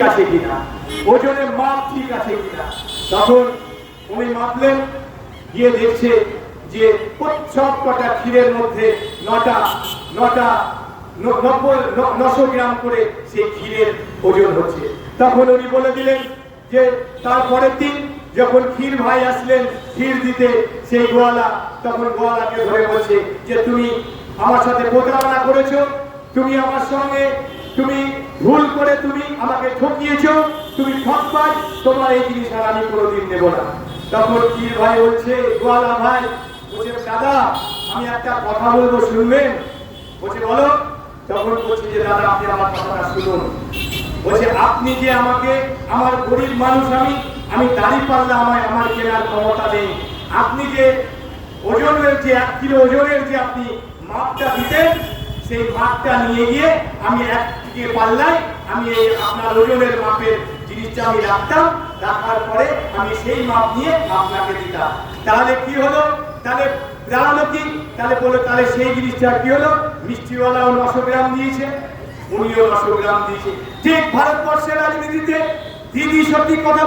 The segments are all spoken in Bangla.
আছে কিনা? মাপ ঠিক আছে কিনা? তখন উনি মাপলেন, গিয়ে দেখছে যে সব কটা ক্ষীরের মধ্যে নটা নটা নশো গ্রাম করে সেই ক্ষীরের ওজন হচ্ছে। তখন উনি বলে দিলেন যে, তারপরের দিন যখন ক্ষীর ভাই আসলেন ক্ষীর দিতে সেই গোয়ালা, তখন গোয়ালাকে ধরে বলছে যে, তুমি আমার সাথে প্রতারণা করেছ, তুমি আমার সঙ্গে তুমি ভুল করে তুমি আমাকে ঠকিয়েছো, তুমি ঠকবাজ তোমার এই জিনিস আর আমি কোনোদিন নেব না। তখন কি ভাই বলছে, গোয়ালা ভাই, বলছে, দাদা, আমি একটা কথা বলব, শুনবেন? বলছে, বলো। তখন বলছে যে, দাদা, আপনি আমার কথাটা শুনুন। বলছে, আপনি যে আমাকে, আমার গরিব মানুষ আমি আমি দাড়ি পাল্লা আমায়, আমার কেনার ক্ষমতা নেই। আপনি যে ওজনের যে, এক কিলো ওজনের যে আপনি মাপটা দিতেন সেই মাপটা নিয়ে গিয়ে আমি এক থেকে পাল্লাই আমি এই আপনার ওজনের মাপের জিনিসটা আমি রাখতাম, রাখার পরে আমি সেই মাপ নিয়ে আপনাকে দিতাম। তাহলে কি হলো? তাহলে দাঁড়াল কি? তাহলে বলো, তাহলে সেই জিনিসটা কি হলো? মিষ্টিওয়ালাও নশো গ্রাম দিয়েছে উনিও নশো গ্রাম দিয়েছে। ঠিক ভারতবর্ষের রাজনীতিতে দিদি সত্যি কথা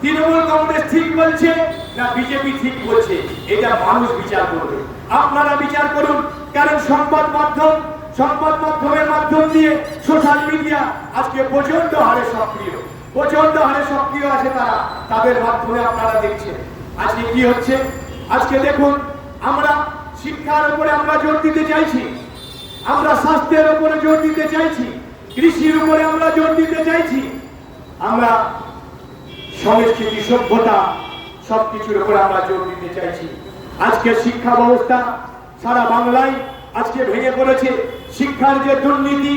তৃণমূল কংগ্রেস ঠিক বলছে না বিজেপি ঠিক বলছে? এটা মানুষ বিচার করবে। আপনারা বিচার করুন, কারণ সংবাদ মাধ্যম সংবাদ মাধ্যমের মাধ্যম দিয়ে সোশ্যাল মিডিয়া আজকে প্রচণ্ড হারে সক্রিয়। প্রচণ্ড হারে সক্রিয় আছে তারা, তাদের মাধ্যমে আপনারা দেখছেন। আজকে কি হচ্ছে? আজকে দেখুন, আমরা শিক্ষার উপরে আমরা জোর দিতে চাইছি। আমরা স্বাস্থ্যের উপরে জোর দিতে চাইছি। কৃষির উপরে আমরা জোর দিতে চাইছি। আমরা সংস্কৃতি, সভ্যতা সবকিছুর উপরে আমরা জোর দিতে চাইছি। আজকে শিক্ষা ব্যবস্থা সারা বাংলায় আজকে ভেঙে পড়েছে শিক্ষার যে দুর্নীতি,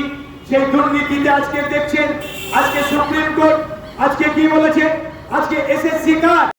সেই দুর্নীতিতে আজকে দেখছেন, আজকে সুপ্রিম কোর্ট, আজকে কি বলেছে? আজকে এসএসসি কার্ড